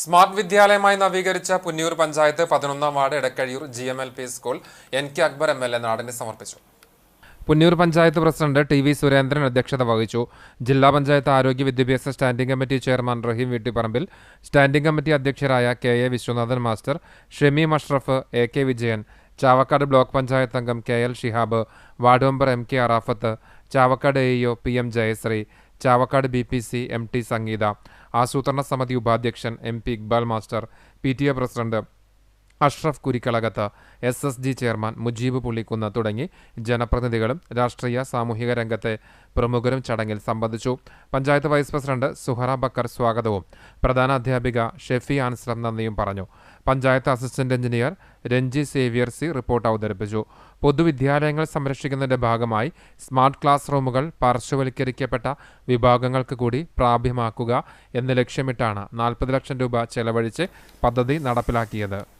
Smart വിദ്യാലയമായി നവീകരിച്ച പുന്നിയൂർ പഞ്ചായത്ത് പതിനൊന്നാം ward Edakkazhiyur G M L P school N K Akbar M L A നാടിന് സമർപ്പിച്ചു. Punniyur panchayat president T V Surendran അധ്യക്ഷത വഹിച്ചു. ജില്ലാ പഞ്ചായത്ത് ആരോഗ്യ വിദ്യാഭ്യാസ standing committee chairman Raheem Veettipparambil standing committee അധ്യക്ഷരായ K A Viswanathan master Shemi Musharaf A K Vijayan Chavakkad block panchayat അംഗം K L Shihab ward member M K Arafath Chavakkad A E O P M Jayasree Chavakkad B P C M T Sangeetha ആസൂത്രണ സമിതി ഉപാധ്യക്ഷൻ M P Iqbal master P T A president Ashraf Kurikkalakath S S G chairman Mujeeb Pullikkunnu തുടങ്ങി ജനപ്രതിനിധികളും രാഷ്ട്രീയ സാമൂഹിക രംഗത്തെ പ്രമുഖരും ചടങ്ങിൽ സംബന്ധിച്ചു. പഞ്ചായത്ത് വൈസ് പ്രസിഡന്റ് സുഹറ ബക്കർ സ്വാഗതവും. പ്രധാന അധ്യാപിക ഷെഫി ആൻസ്ലം നന്ദിയും പറഞ്ഞു. Panchayat assistant engineer Ranji Xavier C report അവതരിപ്പിച്ചു. പൊതുവിദ്യാലയങ്ങൾ സംരക്ഷിക്കുന്നതിന്റെ ഭാഗമായി സ്മാർട്ട് ക്ലാസ് റൂമുകൾ പാർശ്വവൽക്കരിക്കപ്പെട്ട വിഭാഗങ്ങൾക്ക് കൂടി പ്രാപ്യമാക്കുക എന്ന ലക്ഷ്യമിട്ടാണ് നാൽപ്പത് ലക്ഷം രൂപ ചെലവഴിച്ച് പദ്ധതി നടപ്പിലാക്കിയത്.